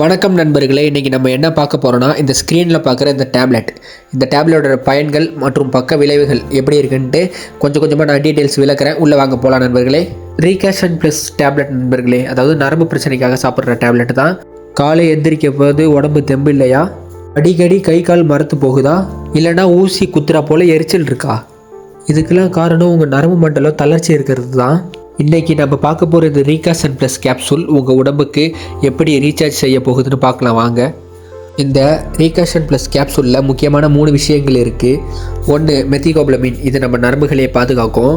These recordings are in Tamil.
வணக்கம் நண்பர்களே இன்றைக்கி நம்ம என்ன பார்க்க போகிறோன்னா இந்த ஸ்க்ரீனில் பார்க்குற இந்த டேப்லெட் இந்த டேப்லெட்டோட பயன்கள் மற்றும் பக்க விளைவுகள் எப்படி இருக்குன்ட்டு கொஞ்சம் கொஞ்சமாக நான் டீட்டெயில்ஸ் விளக்குறேன். உள்ளே வாங்க போகலாம் நண்பர்களே. ரீகேஷன் ப்ளஸ் டேப்லெட் நண்பர்களே அதாவது நரம்பு பிரச்சனைக்காக சாப்பிட்ற டேப்லெட் தான். காலை எந்திரிக்க போது உடம்பு தெம்பு இல்லையா? அடிக்கடி கை கால் மரத்து போகுதா? இல்லைன்னா ஊசி குத்துறா போல் எரிச்சல் இருக்கா? இதுக்கெல்லாம் காரணம் உங்கள் நரம்பு மண்டலம் தளர்ச்சி இருக்கிறது தான். இன்றைக்கி நம்ம பார்க்க போகிறது ரீகாசன் ப்ளஸ் கேப்சூல் உங்கள் உடம்புக்கு எப்படி ரீசார்ஜ் செய்ய போகுதுன்னு பார்க்கலாம் வாங்க. இந்த ரீகாஷன் ப்ளஸ் கேப்சூலில் முக்கியமான மூணு விஷயங்கள் இருக்குது ஒன்று மெத்திகோப்ளமின் இது நம்ம நரம்புகளை பாதுகாக்கும்.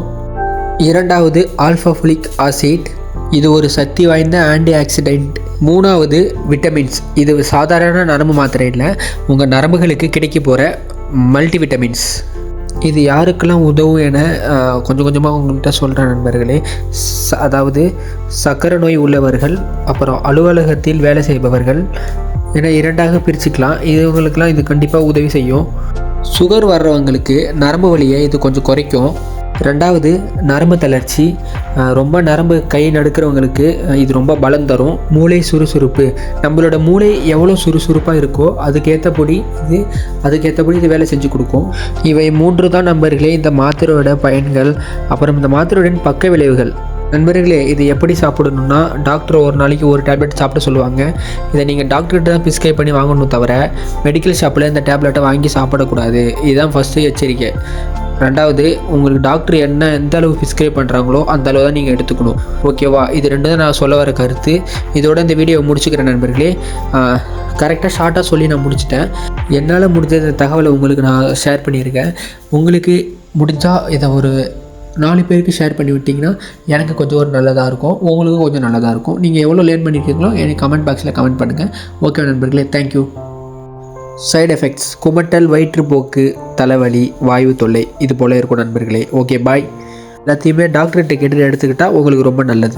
இரண்டாவது ஆல்ஃபாஃபுலிக் ஆசிட் இது ஒரு சக்தி வாய்ந்த ஆன்டி ஆக்சிடென்ட் மூணாவது விட்டமின்ஸ் இது சாதாரண நரம்பு மாத்திரை இல்லை உங்கள் நரம்புகளுக்கு கிடைக்க போகிற மல்டி விட்டமின்ஸ் இது யாருக்கெல்லாம் உதவும் என கொஞ்சம் கொஞ்சமாக உங்கள்கிட்ட சொல்கிறேன் நண்பர்களே. ச- அதாவது சக்கரை நோய் உள்ளவர்கள் அப்புறம் அலுவலகத்தில் வேலை செய்பவர்கள் என இரண்டாக பிரிச்சுக்கலாம். இவங்களுக்கெல்லாம் இது கண்டிப்பாக உதவி செய்யும். சுகர் வர்றவங்களுக்கு நரம்பு வலியை இது கொஞ்சம் குறைக்கும். ரெண்டாவது நரம்பு தளர்ச்சி. ரொம்ப நரம்பு கை நடுக்கிறவங்களுக்கு இது ரொம்ப பலம் தரும். மூளை சுறுசுறுப்பு. நம்மளோட மூளை எவ்வளோ சுறுசுறுப்பாக இருக்கோ அதுக்கேற்றபடி இது அதுக்கேற்றபடி இது வேலை செஞ்சு கொடுக்கும். இவை மூன்று தான் நண்பர்களே இந்த மாத்திரையோட பயன்கள். அப்புறம் இந்த மாத்திரையுடன் பக்க விளைவுகள். நண்பர்களே இது எப்படி சாப்பிடணும்னா டாக்டர் ஒரு நாளைக்கு ஒரு டேப்லெட் சாப்பிட சொல்லுவாங்க. இதை நீங்கள் டாக்டர்கிட்ட தான் பிஸ்கிரைப் பண்ணி வாங்கணும் தவிர மெடிக்கல் ஷாப்பில் இந்த டேப்லெட்டை வாங்கி சாப்பிடக்கூடாது. இதுதான் ஃபஸ்ட்டு எச்சரிக்கை. ரெண்டாவது உங்களுக்கு டாக்டர் என்ன எந்த அளவு பிஸ்கிரைப் பண்ணுறாங்களோ அந்த அளவு தான் நீங்கள் எடுத்துக்கணும். ஓகேவா இது ரெண்டு தான் நான் சொல்ல வர கருத்து. இதோட இந்த வீடியோவை முடிச்சுக்கிறேன் நண்பர்களே. கரெக்டாக ஷார்ட்டாக சொல்லி நான் முடிச்சிட்டேன். என்னால் முடிஞ்ச இந்த தகவலை உங்களுக்கு நான் ஷேர் பண்ணியிருக்கேன். உங்களுக்கு முடிஞ்சால் இதை ஒரு நாலு பேருக்கு ஷேர் பண்ணி விட்டிங்கன்னா எனக்கு கொஞ்சம் ஒரு நல்லதாக இருக்கும். உங்களுக்கும் கொஞ்சம் நல்லதாக இருக்கும். நீங்கள் எவ்வளோ லேர்ன் பண்ணியிருக்கீங்களோ எனக்கு கமெண்ட் பாக்ஸில் கமெண்ட் பண்ணுங்கள் ஓகே நண்பர்களே? தேங்க்யூ சைடு எஃபெக்ட்ஸ் குமட்டல் வயிற்றுப்போக்கு தலைவலி வாயு தொல்லை. இது போல் இருக்கும் நண்பர்களே. ஓகே பாய் எல்லாத்தையுமே டாக்டர்கிட்ட கேட்டு எடுத்துக்கிட்டால் உங்களுக்கு ரொம்ப நல்லது.